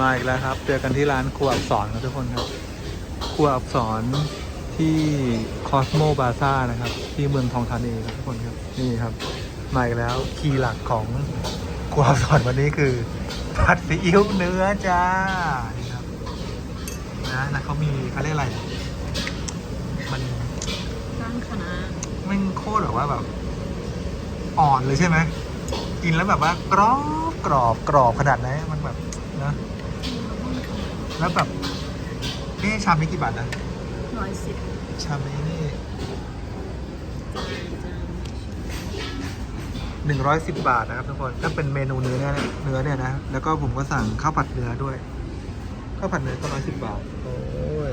มาอีกแล้วครับ เจอกันที่ร้านครัวอักษรครับทุกคนครับ ครัวอักษรที่คอสโมบาซ่านะครับ ที่เมืองทองธานีครับทุกคนครับ นี่ครับ มาอีกแล้วคีย์หลักของครัวอักษรวันนี้คือผัดซีอิ๊วเนื้อจ้านี่ครับนะแล้วเขามีเขาเรียกอะไร มันตั้งคณะแม่โคตรแบบว่าแบบ อ่อนเลยใช่ไหมกินแล้วแบบว่ากรอบกรอบกรอบขนาดไหนมันแบบนะ แล้วแบบนี่ชามนี้กี่บาทนะร้อยสิบชามนี้นี่หนึ่งร้อยสิบบาทนะครับทุกคนถ้าเป็นเมนูเนื้อเนี่ยเนื้อเนี่ยนะแล้วก็ผมก็สั่งข้าวผัดเนื้อด้วยข้าวผัดเนื้อก็ร้อยสิบบาทโอ้ย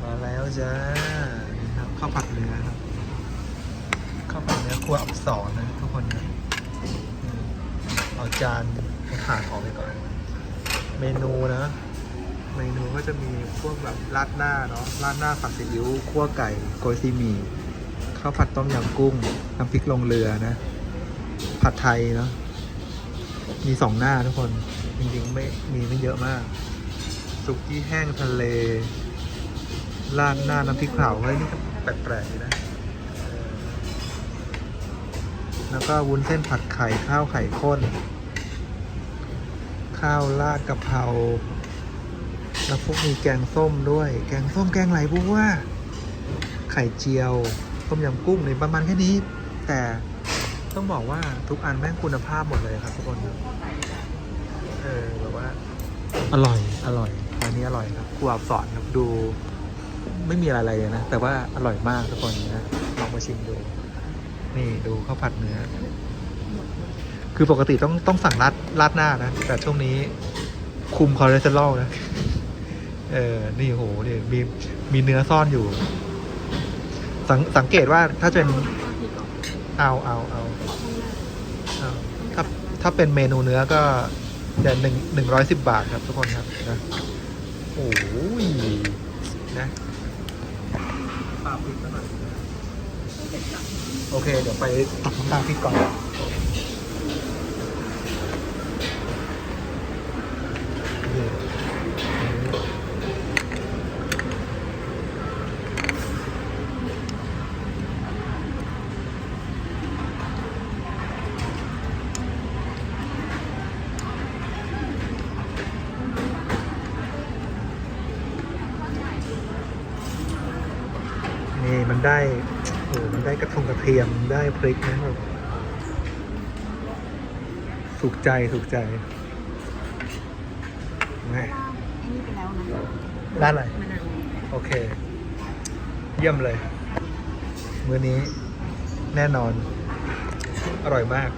มาแล้วจ้านี่ครับข้าวผัดเนื้อครับข้าวผัดเนื้อครัวอับสอนนะทุกคนนะอืมเอาจานถาดออกไปก่อน เมนูนะ เมนูก็จะมีพวกแบบราดหน้าเนาะราดหน้าผัดซีอิ๊วคั่วไก่โกยซีหมี่ข้าวผัดต้มยำกุ้งน้ำพริกลงเรือนะ ผัดไทยเนาะมีสองหน้าทุกคนจริงๆไม่มีไม่เยอะมากสุกี้แห้งทะเลราดหน้าน้ำพริกเผาเฮ้ยนี่ก็แปลกๆนะ แล้วก็วุ้นเส้นผัดไข่ข้าวไข่ข้น ข้าวราดกะเพราแล้วพวกมีแกงส้มด้วย แกงส้มแกงไหลพวกว่าไข่เจียวต้มยำกุ้งในประมาณแค่นี้ แต่ต้องบอกว่าทุกอันแม่งคุณภาพหมดเลยครับทุกคนครับเออแบบว่า อร่อย อร่อยอันนี้อร่อยครับครูอับสอนครับดู ไม่มีอะไรเลยนะ แต่ว่าอร่อยมากทุกคนนะลองมาชิมดู นี่ดูข้าวผัดเนื้อ คือปกติต้องต้องสั่งราดราดหน้านะ แต่ช่วงนี้คุมคอเลสเตอรอลนะ เออ นี่โหเนี่ยมีมีเนื้อซ่อนอยู่ สังสังเกตว่าถ้าจะเป็นเอาเอาเอาเอาถ้าถ้าเป็นเมนูเนื้อก็เดี๋ยวหนึ่งหนึ่งร้อยสิบบาทครับทุกคนครับนะโอ้ยนะปาพริกหน่อยโอเค เดี๋ยวไปตักน้ำตาลพริกก่อน นี่มันได้โอ้มันได้กระทงกระเทียมได้พริกนะครับสุกใจสุกใจแหม่อันนี้ไปแล้วนะร้านอะไรมะนาวโอเค เยี่ยมเลย มื้อนี้แน่นอน อร่อยมาก